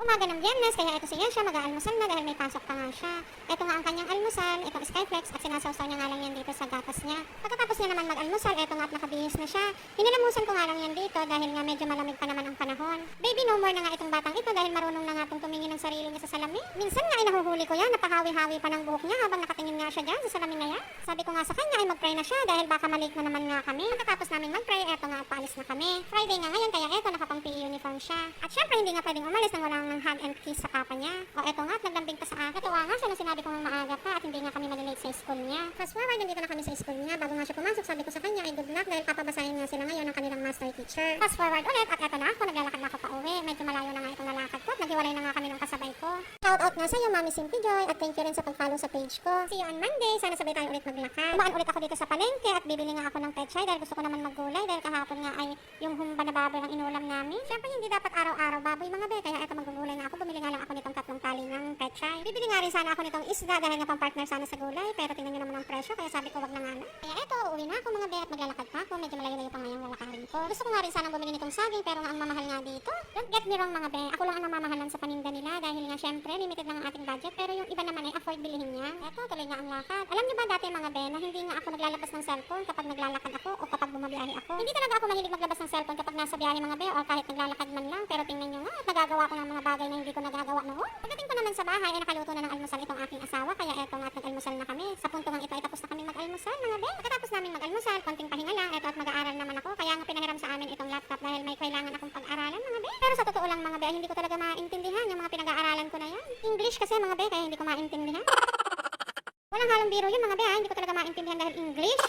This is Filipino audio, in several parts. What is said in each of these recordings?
Umaga ng biyernes, kaya ito si Yesha, mag-aalmusal na dahil may pasok pa nga siya. Ito nga ang kanyang almusal, itong Skyflex at sinasawsaw niya nga lang yan dito sa gatas niya. Pagkatapos niya naman mag-almusal, ito nga at nakabihis na siya. Hinilamusan ko nga lang yan dito dahil nga medyo malamig pa naman ang panahon. Baby no more na nga itong batang ito dahil marunong na nga itong tumingin ng sarili niya sa salamin. Minsan nga ay nahuhuli ko yan, napahawi-hawi pa ng buhok niya habang nakatingin nga siya dyan sa salamin na yan. Sabi ko nga sa kanya ay mag-pray na siya dahil baka malik na naman nga kami. Pagkatapos namin mag-pray, eto nga at paalis na kami. Friday nga ngayon kaya eto nakapang PE uniform siya. At syempre hindi nga pwedeng umalis nang walang ng hug and kiss sa papa niya. O eto nga at naglambing pa sa akin. Natuwa nga siya nung sinabi ko nga maaga pa at hindi nga kami malilate sa school niya. Fast forward, nandito na kami sa school niya. Bago nga siya pumasok, sabi ko sa kanya ay good luck dahil papabasahin nga sila ngayon ng kanilang master teacher. Fast forward ulit at eto na ako, naglalakad na ako pa uwi. Medyo malayo na nga itong lalakad ko at naghiwalay na nga kami ng kasabay ko. Shout out nga sa'yo, Mami Simply Joy at thank you rin sa pag-follow sa page ko. See you on Monday. Sana sabay tayo ulit maglakad. Kumaan ulit ako dito sa palengke at bibili nga ako ng pechay dahil gusto ko naman maggulay dahil kahapon nga ay yung humba na baboy ang inulam namin. Siyempre hindi dapat araw-araw baboy mga be, kaya eto magugulay na ako. Bumili nga lang ako nitong tatlong tali ng pechay. Bibili nga rin sana ako nitong isda dahil nga pang partner sana sa gulay pero tingnan nyo naman ang presyo kaya sabi ko wag na nga na. Kaya eto, uuwi na ako mga be at maglalakad pa ako. Medyo malayo-layo pa nga yung lalakarin ko. Gusto ko nga rin sana bumili nitong saging pero nga ang mamahal nga dito. Don't get me wrong mga be, ako lang ang namamahalan sa paninda nila dahil nga syempre limited lang ang ating budget pero yung iba naman ay afford bilhin niya. Eto, tuloy nga ang lakad. Alam niyo ba dati mga be na hindi nga ako naglalabas ng cellphone kapag naglalakad ako o kapag bumabiyahe ako. Hindi talaga ako mahilig maglabas ng cellphone kapag nasa biyahe mga be o kahit naglalakad man lang pero tingnan niyo nga nagagawa ko ng mga bagay na hindi ko nagagawa noon. Pagdating ko naman sa bahay ay nakaluto na ng almusal itong aking asawa kaya eto nga at nag-almusal na kami. Sa punto nga ito ay tapos na kami mag-almusal mga be. Pagkatapos namin mag-almusal, konting pahinga lang, eto at mag-aaral naman ako kaya nga pinahiram sa amin itong laptop dahil may kailangan akong pag-aralan mga be. Pero sa totoo lang mga be, hindi ko talaga maintindihan yung mga pinag-aaralan ko na yan. English kasi mga be, kaya hindi ko maintindihan. Walang halong biro yun mga be, ha? hindi ko talaga maintindihan dahil English.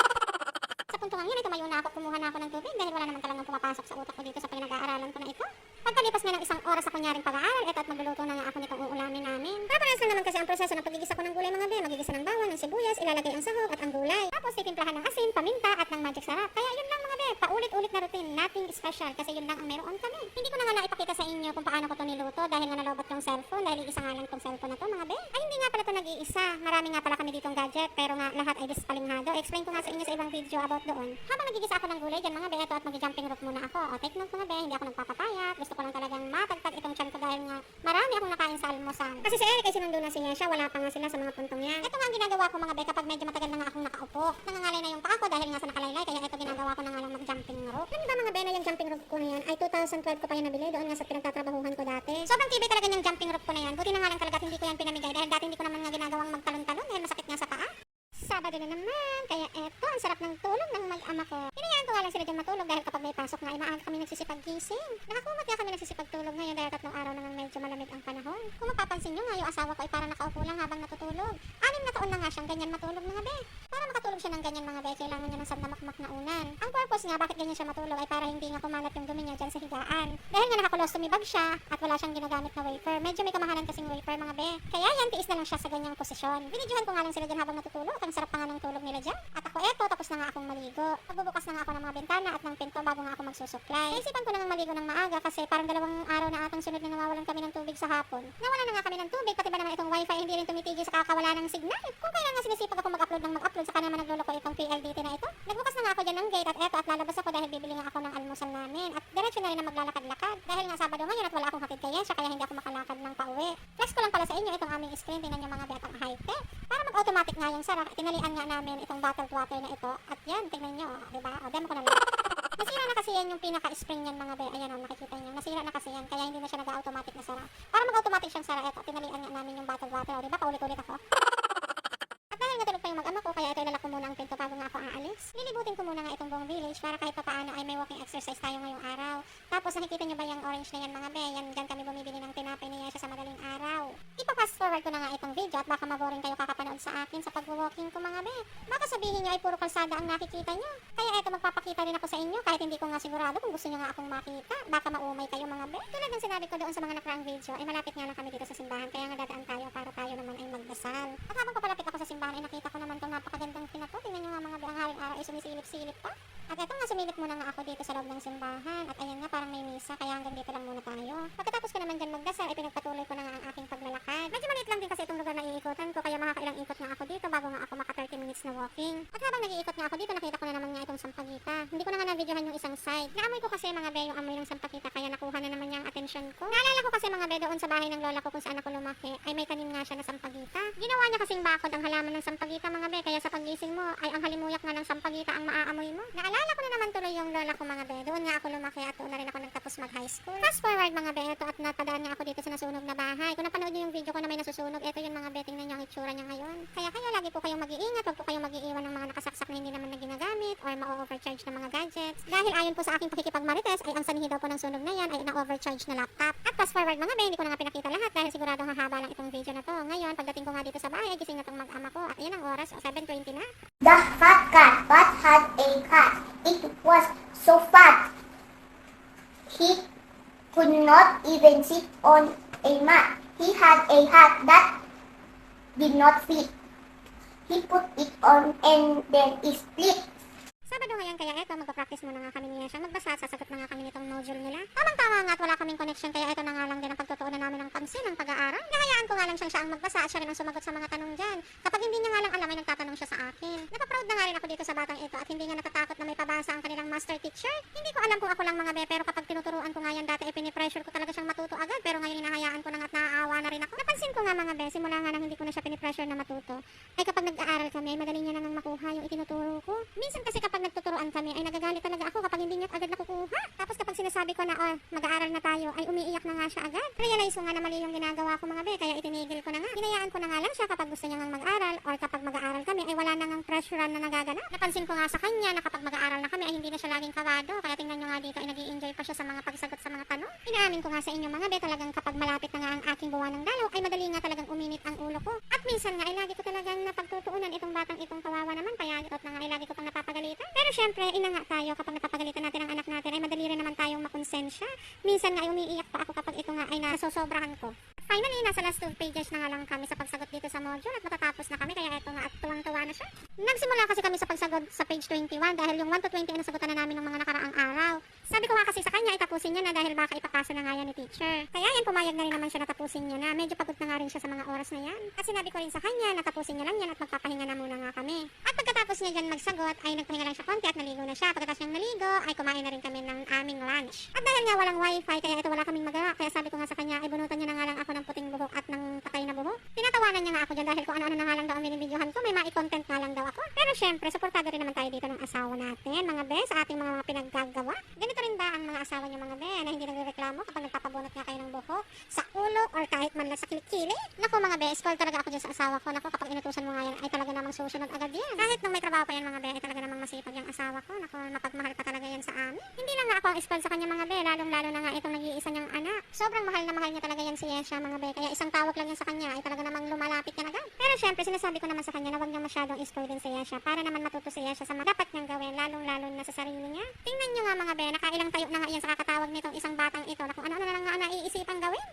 Sa punto nga yun ay tumayo na ako, kumuha na ako ng tubig dahil wala naman talagang pumapasok sa utak ko dito sa pinag-aaralan ko na ito. Pagkalipas nga ng isang oras sa kunyaring pag-aaral, ito at magluluto na nga ako nitong uulamin namin. Paparas lang naman kasi ang proseso ng pagigisa ko ng gulay mga be, magigisa ng bawang, ng sibuyas, ilalagay ang sahog at ang gulay. Tapos titimplahan ng asin, paminta at ng magic sarap. Kaya yun lang mga be, paulit-ulit na routine, nothing special kasi yun lang ang meron kami. Hindi ko na nga naipakita sa inyo kung paano ko to niluto dahil nga nalobat yung cellphone dahil isa nga lang tong cellphone na to mga be. Ay hindi nga pala to nag-iisa, marami nga pala kami ditong gadget pero nga lahat ay dispalinghado. Explain ko nga sa inyo sa ibang video about doon. Habang nagigisa ako ng gulay dyan mga be, ito at mag-jumping rope muna ako. O take note mga be, hindi ako nagpapapayat. Gusto ko lang talagang matagtag itong tiyan ko dahil nga marami akong nakain sa almusal. Kasi si Eric ay sinundo na si Yesha, wala pa nga sila sa mga puntong yan. Ito nga ang ginagawa ko mga be kapag medyo matagal na nga akong nakaupo. Nangangalay na yung paa ko dahil nga sa nakalaylay kaya ito ginagawa ko na nga lang mag-jumping rope. Alam niyo ba mga be na yung jumping rope ko na yan ay 2012 ko pa yan nabili doon nga sa pinagtatrabahuhan ko dati. Sobrang tibay talaga yung jumping rope ko na yan. Buti na nga lang talaga hindi ko yan pinamigay dahil dati hindi ko naman nga ginagawang magtalon-talon dahil masakit nga sa paa. Sabado na naman, kaya eto, ang sarap ng tulog ng mag-ama ko. Hinayaan ko lang sila dyan matulog dahil kapag may pasok nga ay maaga kami nagsisipag-gising. Nakakumot nga kami nagsisipag-tulog ngayon dahil tatlong araw na nga medyo malamig ang panahon. Kung mapapansin nyo nga, yung asawa ko ay parang nakaupo lang habang natutulog. Anim na taon na nga siyang ganyan matulog mga be. Para makatulog siya ng ganyan mga be, kailangan niya ng sandamakmak na unan. Ang purpose nga, bakit ganyan siya matulog ay para hindi nga kumalat yung dumi niya dyan sa higaan. Dahil nga nakakulostomy bag siya at wala siyang ginagamit na wafer. Medyo may kamahalan kasing wafer mga be. Kaya yan, tiis na lang siya sa ganyang posisyon. Binidyohan ko nga lang sila dyan habang natutulog at ang sarap pa nga ng tulog nila dyan. At ako eto, tapos na nga akong maligo. Pagbubukas na nga ako ng mga bintana at ng pinto bago nga ako magsusuklay. Naisipan ko na nga maligo ng maaga kasi parang dalawang araw na atang sunod na nawawalan kami ng tubig sa hapon. Nawala na nga kami ng tubig, pati ba naman itong wifi hindi rin tumitigil sa kakawala ng signal. Kung kailan nga sinisipag ako mag-upload ng mag-upload, saka naman nagluloko itong PLDT na ito. Nagbukas na nga ako dyan ng gate at eto at lalabas ako dahil bibili nga ako ng almusal namin. At diretso na rin na maglalakad-lakad. Dahil nga Sabado ngayon at wala akong hatid kaya siya kaya hindi ako makalakad ng pauwi. Flex ko lang pala sa inyo itong aming screen. Tingnan nyo mga bet ang high-tech. Para mag-automatic nga yung sara, tinalian nga namin itong bottled water na ito. At yan, tingnan nyo, oh, di ba? O, demo ko na lang. Nasira na kasi yan yung pinaka-spring yan mga be. Ayan o, nakikita nyo. Nasira na kasi yan, kaya hindi na siya nag-automatic na sara. Para mag-automatic siyang sara, ito, tinalian nga namin yung bottled water. O, di ba? Paulit-ulit ako. At dahil natulog pa yung mag-ama ko, kaya ito ilalak muna ang pinto bago nga ako aalis. Lilibutin ko muna nga itong buong village para kahit pa paano ay may walking exercise tayo ngayong araw. Tapos nakikita nyo ba yung orange na yan mga be? Yan, dyan kami bumibili ng tinapay niya sa madaling araw. Ipa-fast forward ko na nga itong video at baka maboring kayo kakapanood sa akin sa pag-walking ko mga be. Baka sabihin nyo ay puro kalsada ang nakikita nyo. Kaya eto magpapakita rin ako sa inyo kahit hindi ko nga sigurado kung gusto nyo nga akong makita. Baka maumay kayo mga be. Tulad ng sinabi ko doon sa mga nakaraang video ay malapit nga lang kami dito sa simbahan kaya nga dadaan tayo para tayo naman ay magdasal. At habang papalapit ako sa simbahan ay nakita ko naman itong napakagandang pinato. Tingnan nyo nga mga be ang haring araw ay sumisilip-silip pa. At eto nga sumilip muna nga ako dito sa loob ng simbahan at ayan nga parang may misa kaya hanggang dito lang muna tayo. Pagkatapos ko naman dyan magdasal ay pinagpatuloy ko na nga ang aking paglalakad. Medyo maliit lang din kasi itong lugar na iikutan ko kaya makakailang ikot nga ako dito bago nga ako maka 30 minutes na walking. At habang nag-iikot nga ako dito nakita ko na naman nga itong sampagita. Hindi ko na nga na-videohan yung isang side. Naamoy ko kasi mga be yung amoy ng sampagita kaya nakuha na naman niya ang atensyon ko. Naalala ko kasi mga be doon sa bahay ng lola ko kung saan ako lumaki, ay may tanim nga siya na sampagita. Ginawa niya kasing bakod ang halaman ng sampagita mga be, kaya sa pagising mo ay ang halimuyak nga ng sampagita ang maaamoy mo. Naalala ko na naman tuloy yung lola ko mga be, doon nga ako lumaki at doon na rin ako nagtapos mag high school. Fast forward mga be, ito at napadaan nga ako dito sa nasunog na bahay. Kung napanood niyo yung video ko na may nasusunog, ito yung mga be, tingnan niyo ang itsura niya ngayon. Kaya kayo lagi po kayong mag-iingat, huwag po kayong mag-iiwan ng mga nakasaksak na hindi naman na ginagamit or ma-overcharge na mga gadgets. Dahil ayon po sa aking pakikipagmarites ay ang sanhi daw po ng sunog na yan ay na-overcharge na laptop. At fast forward mga be, hindi ko na nga pinakita lahat dahil siguradong hahaba lang itong video na to. Ngayon, pagdating ko nga dito sa bahay, gising na tong mag-ama ko at ayan ang oras, o 7.20 na. The fat cat but had a cat. It was so fat he could not even sit on a mat. He had a hat that did not fit. He put it on and then it split. Sabado ngayon kaya eto, magpa-practice muna nga kami niya siya. Magbasa, sasagot na nga kami nitong module nila. Tamang tama nga at wala kaming connection kaya ito na nga lang din ang pagtutuunan namin ng pansin ng pag-aaral. Nahayaan ko nga lang siyang siya ang magbasa at siya rin ang sumagot sa mga tanong dyan. Kapag hindi niya nga lang alam ay nagtatanong siya sa akin. Napaproud na nga rin ako dito sa batang ito at hindi nga natatakot na may pabasa ang kanilang master teacher. Hindi ko alam kung ako lang mga be pero kapag tinuturuan ko nga yan dati ay pinipressure ko talaga siyang matuto agad pero ngayon hinahayaan ko na nga at naaawa na rin ako. Napansin ko nga mga be, simula nga nang hindi ko na siya pinipressure na matuto ay kapag nag-aaral kami ay madali niya nang makuha yung itinuturo ko. Minsan kasi kapag nagtuturuan kami ay nagagalit talaga ako kapag hindi niya agad nakukuha. Tapos kapag sinasabi ko na oh, mag-aaral na tayo ay umiiyak na nga siya agad. Realize ko nga na mali yung ginagawa ko mga be kaya itinigil ko na nga. Hinayaan ko na nga lang siya kapag gusto niya ngang mag-aral or kapag mag-aaral kami ay wala na ngang pressurean na nagaganap. Napansin ko nga sa kanya na kapag mag-aaral na kami ay hindi na siya laging kabado. Kaya tingnan nyo nga dito ay nag enjoy pa siya sa mga pagsagot sa mga tanong. Inaamin ko nga sa inyo mga be talagang kapag malapit na nga ang aking buwan ng dalaw ay madali nga talagang uminit ang ulo ko. At minsan nga ay lagi ko talagang napagtutuunan itong batang itong kawawa naman kaya na nga ay lagi ko pang syempre, ina nga tayo kapag napapagalitan natin ang anak natin ay madali rin naman tayong makonsensya. Minsan nga umiiyak pa ako kapag ito nga ay nasosobrahan ko. Finally, nasa last two pages na nga lang kami sa pagsagot dito sa module at matatapos na kami kaya ito nga at tuwang-tuwa na siya. Nagsimula kasi kami sa pagsagot sa page 21 dahil yung 1 to 20 ay nasagutan na namin ng mga nakaraang araw. Sabi ko nga kasi sa kanya, itapusin niya na dahil baka ipapasa na nga yan ni teacher. Kaya yan, pumayag na rin naman siya na tapusin niya na. Medyo pagod na nga rin siya sa mga oras na yan. At sinabi ko rin sa kanya na tapusin niya lang yan at magpapahinga na muna nga kami. At pagkatapos niya dyan magsagot, ay nagpahinga lang siya konti at naligo na siya. Pagkatapos niyang naligo, ay kumain na rin kami ng aming lunch. At dahil nga walang wifi, kaya ito wala kaming magawa. Kaya sabi ko nga sa kanya, ay bunutan niya na nga lang ako ng puting buhok at ng patay na buhok. Tinatawanan niya nga ako dyan dahil kung ano-ano na nga lang daw ang binibidyohan ko, may mai-content nga lang daw ako. Pero syempre, suportado rin naman tayo dito ng asawa natin, mga be, sa ating mga, mga pinaggagawa. Ganito rin ba ang mga asawa niyo mga be, na hindi nagreklamo kapag nagpapabunot nga kayo ng buhok, sa ulo, or kahit man lang sa kilikili? Naku mga be, spoil talaga ako dyan sa asawa ko. Naku, kapag inutusan mo nga yan, ay talaga namang susunod agad yan. Kahit nung may trabaho pa yan mga be, ay talaga namang masipag yung asawa ko. Naku, mapagmahal pa talaga yan sa amin. Hindi lang nga ako ang spoil sa kanya mga be, lalong-lalo na nga itong nag-iisa niyang anak. Sobrang mahal na mahal niya talaga yan si Yesha mga be, kaya isang tawag lang yan sa kanya, ay talaga namang lumalapit yan agad. Pero syempre, sinasabi ko naman sa kanya na huwag niya masyadong spoilin si Yesha para naman matuto si Yesha sa mga dapat niyang gawin, lalong-lalo na sa sarili niya. Tingnan niyo nga mga be, nakailang tayo na nga yan sa kakatawag nitong isang batang ito na ano-ano na lang nga ang naiisipang gawin.